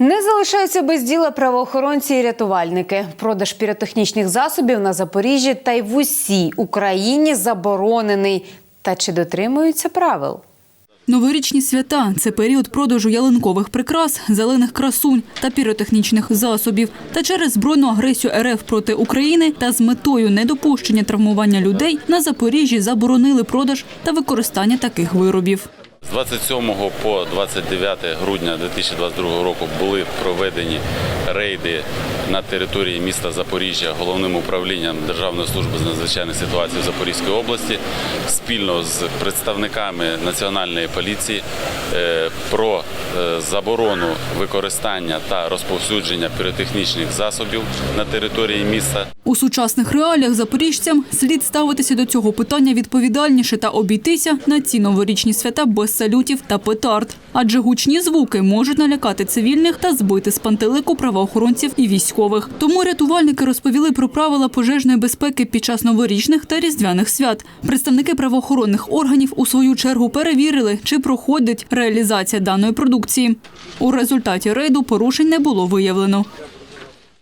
Не залишаються без діла правоохоронці і рятувальники. Продаж піротехнічних засобів на Запоріжжі та й в усій Україні заборонений. Та чи дотримуються правил? Новорічні свята це період продажу ялинкових прикрас, зелених красунь та піротехнічних засобів. Та через збройну агресію РФ проти України та з метою недопущення травмування людей на Запоріжжі заборонили продаж та використання таких виробів. З 27 по 29 грудня 2022 року були проведені рейди на території міста Запоріжжя головним управлінням Державної служби з надзвичайних ситуацій в Запорізької області спільно з представниками національної поліції е, про е, заборону використання та розповсюдження піротехнічних засобів на території міста. У сучасних реаліях запоріжцям слід ставитися до цього питання відповідальніше та обійтися на ці новорічні свята без салютів та петард. Адже гучні звуки можуть налякати цивільних та збити з пантелику правоохоронців і військових. Тому рятувальники розповіли про правила пожежної безпеки під час новорічних та різдвяних свят. Представники правоохоронних органів у свою чергу перевірили, чи проходить реалізація даної продукції. У результаті рейду порушень не було виявлено.